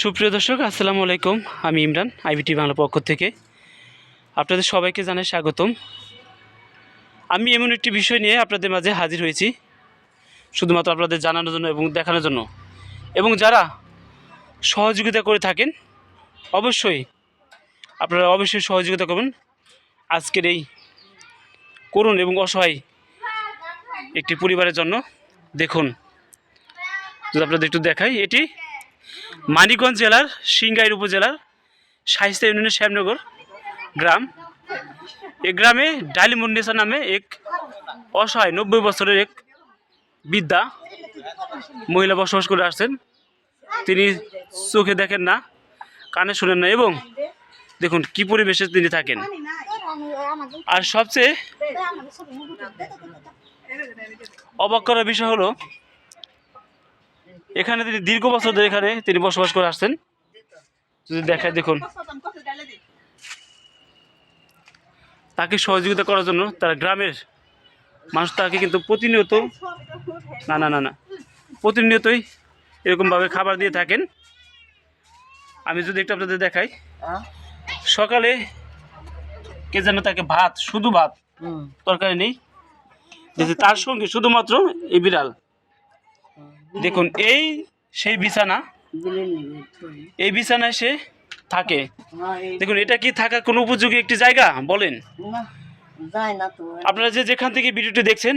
সুপ্রিয় দর্শক, আসসালামু আলাইকুম। আমি ইমরান, আইবিটি বাংলা পক্ষ থেকে। আপনাদের সবাইকে জানাই স্বাগতম। আমি এমন একটি বিষয় নিয়ে আপনাদের মাঝে হাজির হয়েছি, শুধুমাত্র আপনাদের জানানোর জন্য এবং দেখানোর জন্য। এবং যারা সহযোগিতা করে থাকেন, অবশ্যই আপনারা অবশ্যই সহযোগিতা করবেন। আজকের এই করুণ এবং অসহায় একটি পরিবারের জন্য দেখুন। যদি আপনাদের একটু দেখাই, এটি মানিকগঞ্জ জেলার, সিংগাইর উপজেলার, শাহিস্তা ইউনিয়নের শ্যামনগর গ্রাম। এ গ্রামে ডালিমুন্নেসা নামে এক অসহায় নব্বই বছরের এক বিদ্যা মহিলা বসবাস করে আসছেন। তিনি চোখে দেখেন না, কানে শোনেন না এবং দেখুন কি পরিবেশে তিনি থাকেন। আর সবচেয়ে অবাক করার বিষয় হলো এখানে তিনি দীর্ঘ বছর ধরে এখানে তিনি বসবাস করে আসছেন। যদি দেখায় দেখুন। তাকে সহযোগিতা করার জন্য তার গ্রামের মানুষ তাকে কিন্তু প্রতিনিয়ত না না না না। প্রতিনিয়তই এরকমভাবে খাবার দিয়ে থাকেন। আমি যদি একটু আপনাদের দেখাই। সকালে কে যেন তাকে ভাত শুধু ভাত তরকারি নেই। তার সঙ্গে শুধুমাত্র এই বিড়াল। দেখুন এই সেই বিছানা এই বিছানায় সে থাকে। দেখুন এটা কি থাকা কোনো উপযোগী একটি জায়গা? বলেন। না আপনারা যে যেখান থেকে ভিডিওটি দেখছেন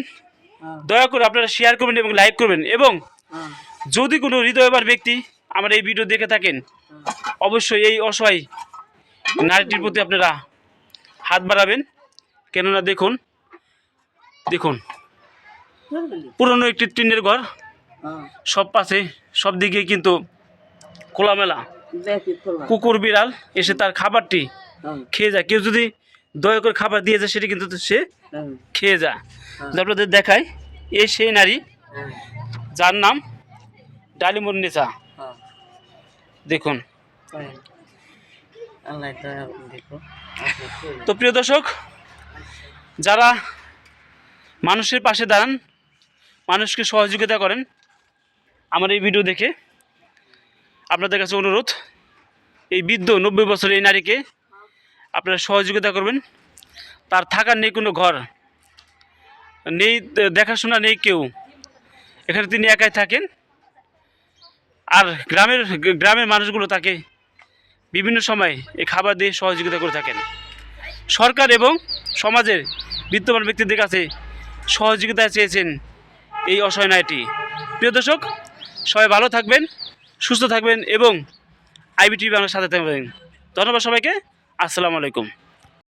হ্যাঁ, দয়া করে আপনারা শেয়ার করবেন এবং লাইক করবেন। এবং হ্যাঁ, যদি কোনো হৃদয়বার ব্যক্তি আমার এই ভিডিও দেখে থাকেন অবশ্যই এই অসহায় নারীটির প্রতি আপনারা হাত বাড়াবেন। কেননা দেখুন দেখুন পুরনো একটি টিনের ঘর হ্যাঁ, সব পাশে সব দিকে কিন্তু খোলামেলা। কুকুর বিড়াল এসে তার খাবারটি হ্যাঁ, খেয়ে যায়। কেউ যদি দয়া করে খাবার দিয়ে যায় সেটি কিন্তু সে হ্যাঁ, খেয়ে যায়। আপনাদের দেখায় এই সেই নারী হ্যাঁ, যার নাম ডালিমুন্নেসা হ্যাঁ, দেখুন। হ্যাঁ। তো প্রিয় দর্শক যারা মানুষের পাশে দাঁড়ান মানুষকে সহযোগিতা করেন আমার এই ভিডিও দেখে আপনাদের কাছে অনুরোধ, এই বৃদ্ধ নব্বই বছরের এই নারীকে আপনারা সহযোগিতা করবেন। তার থাকার নেই কোনো ঘর, নেই দেখাশোনা নেই কেউ। এখানে তিনি একাই থাকেন। আর গ্রামের গ্রামের মানুষগুলো তাকে বিভিন্ন সময় এই খাবার দিয়ে সহযোগিতা করে থাকেন। সরকার এবং সমাজের বিদ্যমান ব্যক্তিদের কাছে সহযোগিতা চেয়েছেন এই অসহায় নারীটি। প্রিয় দর্শক সবাই ভালো থাকবেন সুস্থ থাকবেন এবং আইবিটি বাংলার সাথে থাকবেন। ধন্যবাদ সবাইকে আসসালামু আলাইকুম।